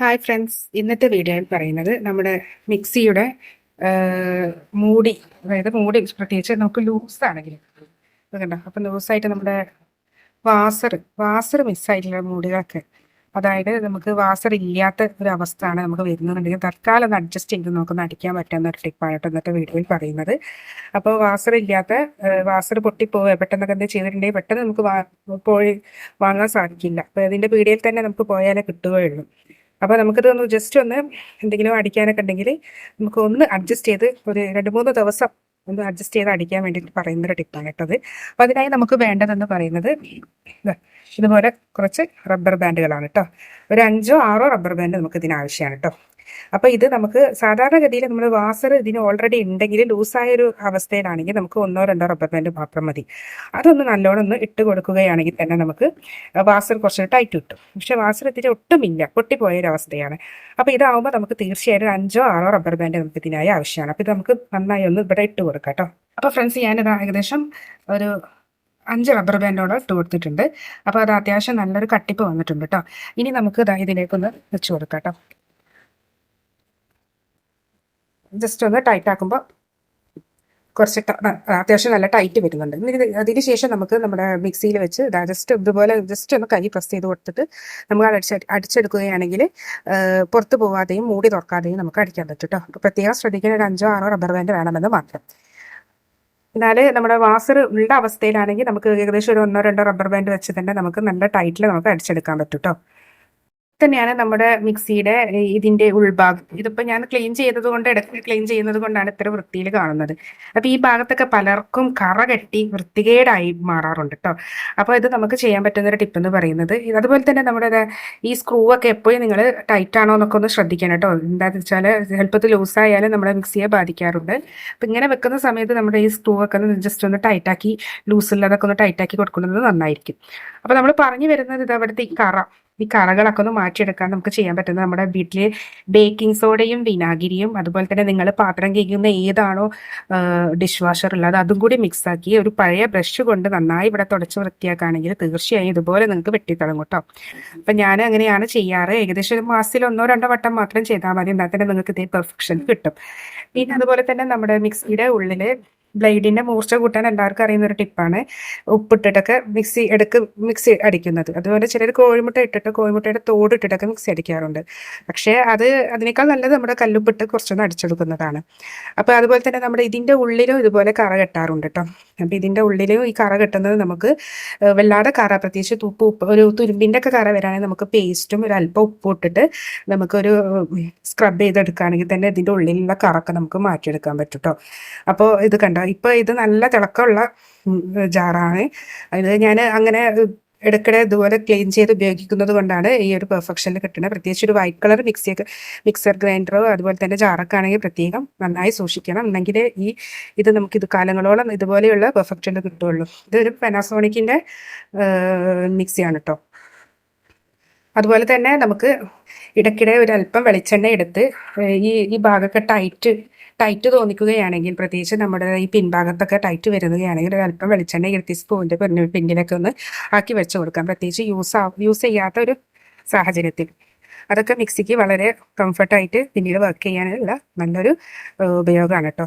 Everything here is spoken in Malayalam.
ഹായ് ഫ്രണ്ട്സ് ഇന്നത്തെ വീഡിയോയിൽ പറയുന്നത് നമ്മുടെ മിക്സിയുടെ മൂടി അതായത് മൂടി പ്രത്യേകിച്ച് നമുക്ക് ലൂസാണെങ്കിൽ കണ്ടോ? അപ്പം ലൂസായിട്ട് നമ്മുടെ വാസർ വാസർ മിസ്സായിട്ടുള്ള മൂടികളൊക്കെ. അതായത് നമുക്ക് വാസർ ഇല്ലാത്ത ഒരു അവസ്ഥയാണ് നമുക്ക് വരുന്നുണ്ടെങ്കിൽ തൽക്കാലം ഒന്ന് അഡ്ജസ്റ്റ് ചെയ്ത് നമുക്കൊന്ന് അടിക്കാൻ പറ്റുന്ന ഒരു ടിപ്പാണ് കേട്ടോ ഇന്നത്തെ വീഡിയോയിൽ പറയുന്നത്. അപ്പോൾ വാസർ ഇല്ലാത്ത വാസർ പൊട്ടിപ്പോവുക പെട്ടെന്നൊക്കെ എന്ത് ചെയ്തിട്ടുണ്ടെങ്കിൽ പെട്ടെന്ന് നമുക്ക് പോയി വാങ്ങാൻ സാധിക്കില്ല. അപ്പോൾ അതിന്റെ പീടികയിൽ തന്നെ നമുക്ക് പോയാലേ കിട്ടുകയുള്ളൂ. അപ്പോൾ നമുക്കിത് ഒന്ന് ജസ്റ്റ് ഒന്ന് എന്തെങ്കിലും അടിക്കാനൊക്കെ ഉണ്ടെങ്കിൽ നമുക്ക് ഒന്ന് അഡ്ജസ്റ്റ് ചെയ്ത് ഒരു രണ്ട് മൂന്ന് ദിവസം ഒന്ന് അഡ്ജസ്റ്റ് ചെയ്ത് അടിക്കാൻ വേണ്ടിയിട്ട് പറയുന്ന ഒരു ടിപ്പാണ് കേട്ടത്. അപ്പോൾ അതിനായി നമുക്ക് വേണ്ടതെന്ന് പറയുന്നത് ഇതുപോലെ കുറച്ച് റബ്ബർ ബാൻഡുകളാണ് കേട്ടോ. ഒരു അഞ്ചോ ആറോ റബ്ബർ ബാൻഡ് നമുക്ക് ഇതിന് ആവശ്യമാണ് കേട്ടോ. അപ്പോൾ ഇത് നമുക്ക് സാധാരണഗതിയിൽ നമ്മൾ വാസർ ഇതിന് ഓൾറെഡി ഉണ്ടെങ്കിൽ ലൂസായ ഒരു അവസ്ഥയിലാണെങ്കിൽ നമുക്ക് ഒന്നോ രണ്ടോ റബ്ബർ ബാൻഡ് മാത്രം മതി. അതൊന്ന് നല്ലോണം ഒന്ന് ഇട്ട് കൊടുക്കുകയാണെങ്കിൽ തന്നെ നമുക്ക് വാസർ കുറച്ച് ടൈറ്റ് കിട്ടും. പക്ഷെ വാസർ ഇതിന് ഒട്ടുമില്ല. പൊട്ടിപ്പോയ ഒരു അവസ്ഥയാണ് അപ്പോൾ ഇതാവുമ്പോൾ നമുക്ക് തീർച്ചയായും ഒരു അഞ്ചോ ആറോ റബ്ബർ ബാൻഡ് നമുക്ക് ഇതിനായി ആവശ്യമാണ്. അപ്പോൾ ഇത് നമുക്ക് നന്നായി ഒന്ന് ഇവിടെ ഇട്ട് കൊടുക്കാം കേട്ടോ. അപ്പോൾ ഫ്രണ്ട്സ് ഞാനിത് ഏകദേശം ഒരു അഞ്ച് റബ്ബർ ബാൻഡോളം ഇട്ട് കൊടുത്തിട്ടുണ്ട്. അപ്പോൾ അത് അത്യാവശ്യം നല്ലൊരു കട്ടിപ്പ് വന്നിട്ടുണ്ട് കേട്ടോ. ഇനി നമുക്ക് ഇതാ ഇതിലേക്കൊന്ന് വെച്ച് കൊടുക്കാം കേട്ടോ. ജസ്റ്റ് ഒന്ന് ടൈറ്റ് ആക്കുമ്പോൾ കുറച്ച് അത്യാവശ്യം നല്ല ടൈറ്റ് വരുന്നുണ്ട്. അതിന് ശേഷം നമുക്ക് നമ്മുടെ മിക്സിയിൽ വെച്ച് ജസ്റ്റ് ഇതുപോലെ ജസ്റ്റ് ഒന്ന് കൈ പ്രസ് ചെയ്ത് കൊടുത്തിട്ട് നമുക്ക് അടിച്ച അടിച്ച് അടിച്ചെടുക്കുകയാണെങ്കിൽ പുറത്ത് പോവാതെയും മൂടി തുറക്കാതെയും നമുക്ക് അടിക്കാൻ പറ്റും കേട്ടോ പ്രത്യേകം ശ്രദ്ധിക്കുന്ന ഒരു അഞ്ചോ ആറോ റബ്ബർ ബാൻഡ് വേണമെന്ന് മാത്രം. എന്നാൽ നമ്മുടെ വാസർ ഉള്ള അവസ്ഥയിലാണെങ്കിൽ നമുക്ക് ഏകദേശം ഒരു ഒന്നോ രണ്ടോ റബ്ബർ ബാൻഡ് വെച്ച് തന്നെ നമുക്ക് നല്ല ടൈറ്റിൽ നമുക്ക് അടിച്ചെടുക്കാൻ പറ്റും കേട്ടോ തന്നെയാണ് നമ്മുടെ മിക്സിയുടെ ഇതിന്റെ ഉൾഭാഗം. ഇതിപ്പോ ഞാൻ ക്ലീൻ ചെയ്തത് കൊണ്ട് ഇടയ്ക്ക് ക്ലീൻ ചെയ്യുന്നത് കൊണ്ടാണ് ഇത്ര വൃത്തിയിൽ കാണുന്നത്. അപ്പൊ ഈ ഭാഗത്തൊക്കെ പലർക്കും കറ കെട്ടി വൃത്തികേടായി മാറാറുണ്ട് കേട്ടോ അപ്പോൾ ഇത് നമുക്ക് ചെയ്യാൻ പറ്റുന്ന ഒരു ടിപ്പ് എന്ന് പറയുന്നത് അതുപോലെ തന്നെ നമ്മുടെ ഈ സ്ക്രൂ ഒക്കെ എപ്പോഴും നിങ്ങൾ ടൈറ്റ് ആണോ എന്നൊക്കെ ഒന്ന് ശ്രദ്ധിക്കണം കേട്ടോ എന്താണെന്ന് വെച്ചാൽ എളുപ്പത്തിൽ ലൂസായാലും നമ്മുടെ മിക്സിയെ ബാധിക്കാറുണ്ട്. അപ്പൊ ഇങ്ങനെ വെക്കുന്ന സമയത്ത് നമ്മുടെ ഈ സ്ക്രൂ ഒക്കെ ഒന്ന് ജസ്റ്റ് ഒന്ന് ടൈറ്റാക്കി ലൂസില്ലാതൊക്കെ ഒന്ന് ടൈറ്റാക്കി കൊടുക്കുന്നത് നന്നായിരിക്കും. അപ്പൊ നമ്മൾ പറഞ്ഞു വരുന്നത് ഇത് അവിടുത്തെ ഈ കറ. ഈ കറകളൊക്കെ ഒന്ന് മാറ്റിയെടുക്കാൻ നമുക്ക് ചെയ്യാൻ പറ്റുന്നത് നമ്മുടെ വീട്ടിൽ ബേക്കിംഗ് സോഡയും വിനാഗിരിയും അതുപോലെ തന്നെ നിങ്ങൾ പാത്രം കഴിക്കുന്ന ഏതാണോ ഡിഷ് വാഷർ ഉള്ളത് അതും കൂടി മിക്സ് ആക്കി ഒരു പഴയ ബ്രഷ് കൊണ്ട് നന്നായി ഇവിടെ തുടച്ച് വൃത്തിയാക്കുകയാണെങ്കിൽ തീർച്ചയായും ഇതുപോലെ നിങ്ങൾക്ക് വെട്ടിത്തളം കേട്ടോ അപ്പം ഞാൻ അങ്ങനെയാണ് ചെയ്യാറ്. ഏകദേശം ഒരു മാസത്തിൽ ഒന്നോ രണ്ടോ വട്ടം മാത്രം ചെയ്താൽ മതി. എന്നാൽ തന്നെ നിങ്ങൾക്ക് ഇതേ പെർഫെക്ഷൻ കിട്ടും. പിന്നെ അതുപോലെ തന്നെ നമ്മുടെ മിക്സിയുടെ ഉള്ളിൽ ബ്ലേഡിന്റെ മൂർച്ച കൂട്ടാൻ എല്ലാവർക്കും അറിയുന്ന ഒരു ടിപ്പാണ് ഉപ്പിട്ടിട്ടൊക്കെ മിക്സി എടുക്ക് മിക്സി അടിക്കുന്നത്. അതുപോലെ ചിലർ കോഴിമുട്ട ഇട്ടിട്ട് കോഴിമുട്ടയുടെ തോട് ഇട്ടിട്ടൊക്കെ മിക്സി അടിക്കാറുണ്ട്. പക്ഷേ അത് അതിനേക്കാൾ നല്ലത് നമ്മുടെ കല്ലുപ്പിട്ട് കുറച്ചൊന്ന് അടിച്ചെടുക്കുന്നതാണ്. അപ്പോൾ അതുപോലെ തന്നെ നമ്മുടെ ഇതിന്റെ ഉള്ളിലും ഇതുപോലെ കറ കെട്ടാറുണ്ട് കേട്ടോ അപ്പോൾ ഇതിന്റെ ഉള്ളിലും ഈ കറ കെട്ടുന്നത് നമുക്ക് വല്ലാതെ കറ പ്രത്യേകിച്ച് ഉപ്പ് ഉപ്പ് ഒരു തുരുമ്പിന്റെ ഒക്കെ കറ വരാണെങ്കിൽ നമുക്ക് പേസ്റ്റും ഒരു അല്പം ഉപ്പും ഇട്ടിട്ട് നമുക്കൊരു സ്ക്രബ് ചെയ്തെടുക്കുകയാണെങ്കിൽ തന്നെ ഇതിന്റെ ഉള്ളിലുള്ള കറൊക്കെ നമുക്ക് മാറ്റിയെടുക്കാൻ പറ്റും കേട്ടോ അപ്പോൾ ഇത് കണ്ടോ? ഇപ്പോൾ ഇത് നല്ല തിളക്കമുള്ള ജാറാണ്. അതിന് ഞാൻ അങ്ങനെ ഇടയ്ക്കിടെ ഇതുപോലെ ക്ലീൻ ചെയ്ത് ഉപയോഗിക്കുന്നത് കൊണ്ടാണ് ഈ ഒരു പെർഫെക്ഷനിൽ കിട്ടുന്നത് പ്രത്യേകിച്ച് ഒരു വൈറ്റ് കളർ മിക്സിയൊക്കെ മിക്സർ ഗ്രൈൻഡറോ അതുപോലെ തന്നെ ജാറൊക്കെ ആണെങ്കിൽ പ്രത്യേകം നന്നായി സൂക്ഷിക്കണം. എന്നെങ്കിൽ ഈ ഇത് നമുക്ക് ഇത് കാലങ്ങളോളം ഇതുപോലെയുള്ള പെർഫെക്ഷനിൽ കിട്ടുള്ളൂ. ഇതൊരു പെനാസോണിക്കിന്റെ മിക്സിയാണ് കേട്ടോ അതുപോലെ തന്നെ നമുക്ക് ഇടയ്ക്കിടെ ഒരു അല്പം വെളിച്ചെണ്ണ എടുത്ത് ഈ ഈ ഭാഗമൊക്കെ ടൈറ്റ് ടൈറ്റ് തോന്നിക്കുകയാണെങ്കിൽ പ്രത്യേകിച്ച് നമ്മുടെ ഈ പിൻഭാഗത്തൊക്കെ ടൈറ്റ് വരുന്നതാണെങ്കിൽ അല്പം വെളിച്ചെണ്ണ ഇരുത്തി സ്പൂണിന്റെ പിന്നെ പിന്നിലൊക്കെ ഒന്ന് ആക്കി വെച്ച് കൊടുക്കാം. പ്രത്യേകിച്ച് യൂസ് യൂസ് ചെയ്യാത്ത ഒരു സാഹചര്യത്തിൽ. അതൊക്കെ മിക്സിക്ക് വളരെ കംഫർട്ടായിട്ട് പിന്നീട് വർക്ക് ചെയ്യാനുള്ള നല്ലൊരു ഉപയോഗമാണ് കേട്ടോ